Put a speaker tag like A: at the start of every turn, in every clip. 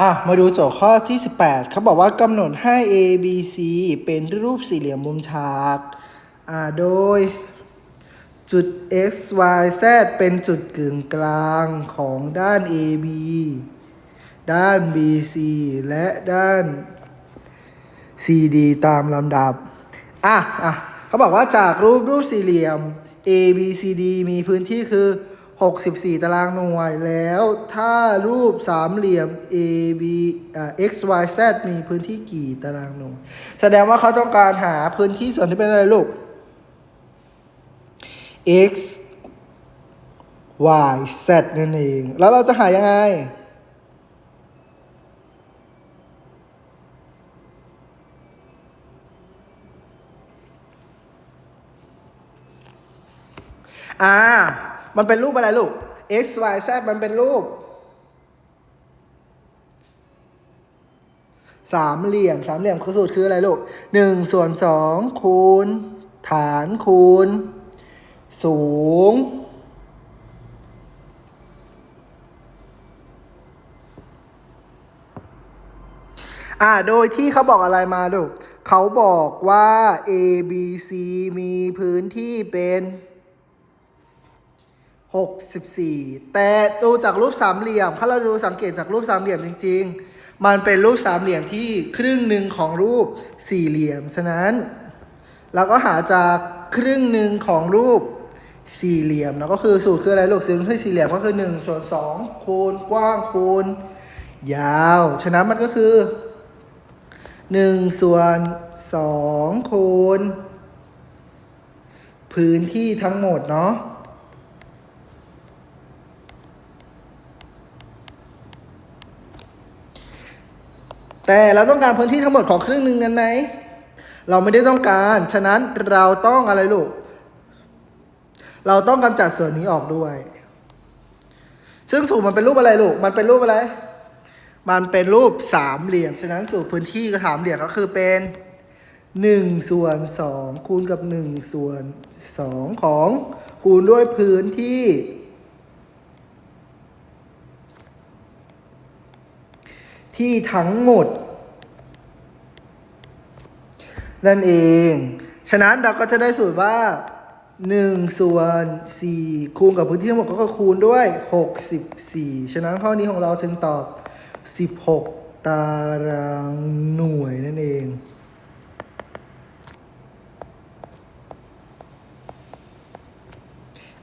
A: อะ มาดูโจทย์ข้อที่ 18 เขาบอกว่ากำหนดให้ A B C เป็นรูปสี่เหลี่ยมมุมฉาก อ่า โดย จุด x y z เป็นจุดกึ่งกลางของด้าน AB ด้าน BC และด้าน CD ตามลำดับ อะ อะ เขาบอกว่าจากรูปรูปสี่เหลี่ยม ABCD มีพื้นที่คือ 64 ตารางหน่วย แล้วถ้ารูปสามเหลี่ยม AB อ่า XYZ มีพื้นที่กี่ตารางหน่วย แสดงว่าเขาต้องการหาพื้นที่ส่วนที่เป็นอะไรลูก x y z นั่นเอง แล้วเราจะหายังไง อ่า มันเป็นรูปอะไรลูก x y z มันเป็นรูป สามเหลี่ยม สามเหลี่ยมคือสูตรคืออะไรลูกหนึ่งส่วนสองคูณ ฐานคูณ สูง อ่า โดยที่เขาบอกอะไรมาลูก เขาบอกว่า A B C มีพื้นที่เป็น 64 แต่ดูจากรูปสามเหลี่ยม ถ้าเราดูสังเกตจากรูปสามเหลี่ยมจริง ๆ มันเป็นรูปสามเหลี่ยมที่ครึ่งหนึ่งของรูปสี่เหลี่ยม ฉะนั้นเราก็หาจากครึ่งหนึ่งของรูปสี่เหลี่ยมแล้วก็คือสูตรคืออะไรลูกสูตรที่สี่เหลี่ยมก็คือ1ส่วน2คูณกว้างคูณยาว ฉะนั้นมันก็คือ1ส่วน2คูณพื้นที่ทั้งหมดเนาะ แต่เราต้องการพื้นที่ทั้งหมดของครึ่งหนึ่งนั้นไหมเราไม่ได้ต้องการ ฉะนั้นเราต้องอะไรลูก เราต้องกำจัดส่วนนี้ออกด้วย ซึ่งสูตรมันเป็นรูปอะไรลูก มันเป็นรูปอะไร มันเป็นรูปสามเหลี่ยม ฉะนั้นสูตรพื้นที่กระถามเหลี่ยมก็คือเป็นหนึ่งส่วนสองคูณกับหนึ่งส่วนสองของคูณด้วยพื้นที่ ที่ทั้งหมด นั่นเอง ฉะนั้นเราก็จะได้สูตรว่า 1 ส่วน 4 คูณกับพื้นที่ทั้งหมดก็คือคูณด้วย 64 ฉะนั้นข้อนี้ของเราจึงตอบ 16 ตารางหน่วยนั่นเอง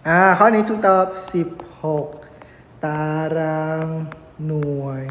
A: อ่าข้อนี้จึงตอบ 16 ตารางหน่วย